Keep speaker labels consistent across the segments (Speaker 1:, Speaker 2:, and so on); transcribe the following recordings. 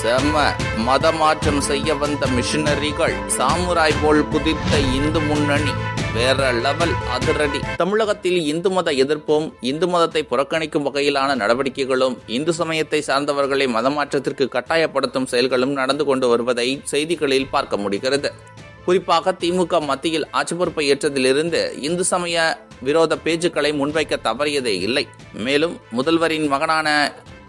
Speaker 1: செம மத மாற்றம் செய்ய வந்த மிஷினரிகள் சாமுராய் போல் குதித்த இந்து முன்னணி வேற லெவல் அதிரடி. தமிழகத்தில் இந்து மத எதிர்ப்பும் இந்து மதத்தை புறக்கணிக்கும் வகையிலான நடவடிக்கைகளும் இந்து சமயத்தை சார்ந்தவர்களை மதமாற்றத்திற்கு கட்டாயப்படுத்தும் செயல்களும் நடந்து கொண்டு வருவதை செய்திகளில் பார்க்க முடிகிறது. குறிப்பாக திமுக மத்தியில் ஆட்சி பொறுப்பை ஏற்றதிலிருந்து இந்து சமய விரோத பேச்சுக்களை முன்வைக்க தவறியதே இல்லை. மேலும் முதல்வரின் மகனான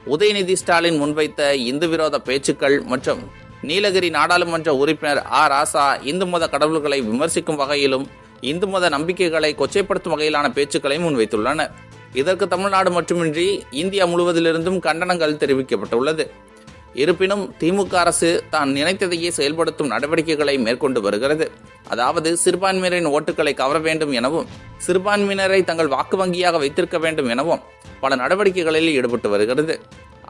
Speaker 1: உதயநிதி ஸ்டாலின் முன்வைத்த இந்து விரோத பேச்சுக்கள் மற்றும் நீலகிரி நாடாளுமன்ற உறுப்பினர் ஆ ராசா இந்து மத கடவுள்களை விமர்சிக்கும் வகையிலும் இந்து மத நம்பிக்கைகளை கொச்சைப்படுத்தும் வகையிலான பேச்சுக்களை முன்வைத்துள்ளனர். இதற்கு தமிழ்நாடு மட்டுமின்றி இந்தியா முழுவதிலிருந்தும் கண்டனங்கள் தெரிவிக்கப்பட்டுள்ளது. இருப்பினும் திமுக அரசு தான் நினைத்ததையே செயல்படுத்தும் நடவடிக்கைகளை மேற்கொண்டு வருகிறது. அதாவது சிறுபான்மையினரின் ஓட்டுகளை கவர வேண்டும் எனவும் சிறுபான்மையினரை தங்கள் வாக்கு வங்கியாக வைத்திருக்க வேண்டும் எனவும் பல நடவடிக்கைகளில் ஈடுபட்டு வருகிறது.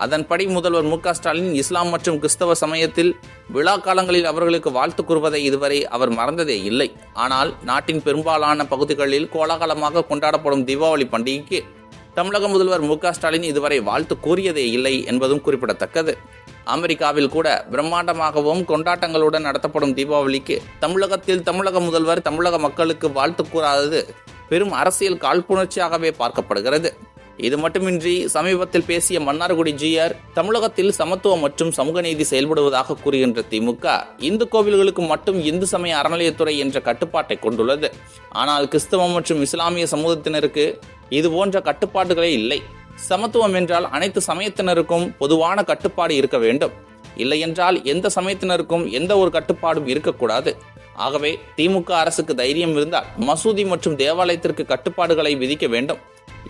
Speaker 1: அதன்படி முதல்வர் மு ஸ்டாலின் இஸ்லாம் மற்றும் கிறிஸ்தவ சமயத்தில் விழா காலங்களில் அவர்களுக்கு வாழ்த்து கூறுவதை இதுவரை அவர் மறந்ததே இல்லை. ஆனால் நாட்டின் பெரும்பாலான பகுதிகளில் கோலாகலமாக கொண்டாடப்படும் தீபாவளி பண்டிகைக்கு தமிழக முதல்வர் மு ஸ்டாலின் இதுவரை வாழ்த்து கூறியதே இல்லை என்பதும் குறிப்பிடத்தக்கது. அமெரிக்காவில் கூட பிரம்மாண்டமாகவும் கொண்டாட்டங்களுடன் நடத்தப்படும் தீபாவளிக்கு தமிழகத்தில் தமிழக முதல்வர் தமிழக மக்களுக்கு வாழ்த்து கூறாதது பெரும் அரசியல் காழ்ப்புணர்ச்சியாகவே பார்க்கப்படுகிறது. இது மட்டுமின்றி சமீபத்தில் பேசிய மன்னார்குடி ஜிஆர் தமிழகத்தில் சமத்துவம் மற்றும் சமூக நீதி செயல்படுவதாக கூறுகின்ற திமுக இந்து கோவில்களுக்கு மட்டும் இந்து சமய அறநிலையத்துறை என்ற கட்டுப்பாட்டை கொண்டுள்ளது. ஆனால் கிறிஸ்தவம் மற்றும் இஸ்லாமிய சமூகத்தினருக்கு இது போன்ற கட்டுப்பாடுகளே இல்லை. சமத்துவம் என்றால் அனைத்து சமயத்தினருக்கும் பொதுவான கட்டுப்பாடு இருக்க வேண்டும். இல்லையென்றால் எந்த சமயத்தினருக்கும் எந்த ஒரு கட்டுப்பாடும் இருக்கக்கூடாது. ஆகவே திமுக அரசுக்கு தைரியம் இருந்தால் மசூதி மற்றும் தேவாலயத்திற்கு கட்டுப்பாடுகளை விதிக்க வேண்டும்.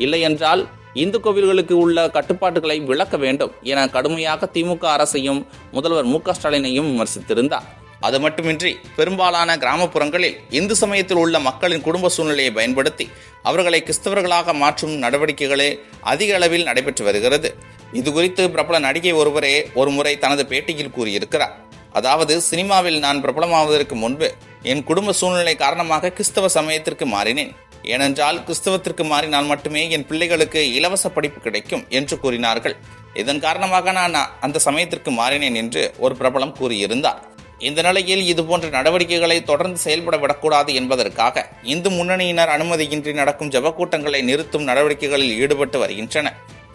Speaker 1: இல்லையென்றால் இந்து கோவில்களுக்கு உள்ள கட்டுப்பாடுகளை விளக்க வேண்டும் என கடுமையாக திமுக அரசையும் முதல்வர் மு க ஸ்டாலினையும் விமர்சித்திருந்தார். அது மட்டுமின்றி பெரும்பாலான கிராமப்புறங்களில் இந்து சமயத்தில் உள்ள மக்களின் குடும்ப சூழ்நிலையை பயன்படுத்தி அவர்களை கிறிஸ்தவர்களாக மாற்றும் நடவடிக்கைகளே அதிக அளவில் நடைபெற்று வருகிறது. இது குறித்து பிரபல நடிகை ஒருவரே ஒரு முறை தனது பேட்டியில் கூறியிருக்கிறார். அதாவது சினிமாவில் நான் பிரபலமாவதற்கு முன்பு என் குடும்ப சூழ்நிலை காரணமாக கிறிஸ்தவ சமயத்திற்கு மாறினேன். ஏனென்றால் கிறிஸ்தவத்திற்கு மாறினால் மட்டுமே என் பிள்ளைகளுக்கு இலவச படிப்பு கிடைக்கும் என்று கூறினார்கள். இதன் காரணமாக நான் அந்த சமயத்திற்கு மாறினேன் என்று ஒரு பிரபலம் கூறியிருந்தார். இந்த நிலையில் இதுபோன்ற நடவடிக்கைகளை தொடர்ந்து செயல்பட விடக்கூடாது என்பதற்காக இந்து முன்னணியினர் அனுமதியின்றி நடக்கும் ஜபக்கூட்டங்களை நிறுத்தும் நடவடிக்கைகளில் ஈடுபட்டு வருகின்றன.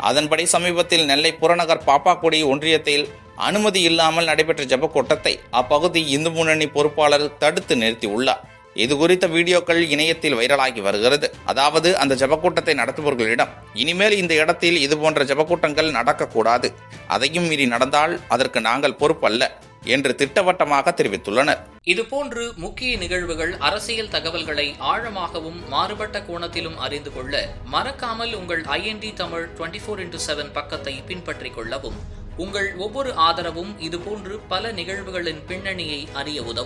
Speaker 1: அதன்படி சமீபத்தில் நெல்லை புறநகர் பாப்பாக்குடி ஒன்றியத்தில் அனுமதி இல்லாமல் நடைபெற்ற ஜபக்கூட்டத்தை அப்பகுதி இந்து முன்னணி பொறுப்பாளர் தடுத்து நிறுத்தியுள்ளார். இது குறித்த வீடியோக்கள் இணையத்தில் வைரலாகி வருகிறது. அதாவது அந்த ஜபக்கூட்டத்தை நடத்துபவர்களிடம் இனிமேல் இந்த இடத்தில் இதுபோன்ற ஜபக்கூட்டங்கள் நடக்கக்கூடாது. அதையும் மீறி நடந்தால் அதற்கு நாங்கள் பொறுப்பல்ல என்று திட்டவட்டமாக தெரிவித்துள்ளனர்.
Speaker 2: இதுபோன்று முக்கிய நிகழ்வுகள் அரசியல் தகவல்களை ஆழமாகவும் மாறுபட்ட கோணத்திலும் அறிந்து கொள்ள மறக்காமல் உங்கள் IND Tamil twenty four into seven பக்கத்தை பின்பற்றிக் கொள்ளவும் உங்கள் ஒவ்வொரு ஆதரவும் இதுபோன்று பல நிகழ்வுகளின் பின்னணியை அறிய உதவும்.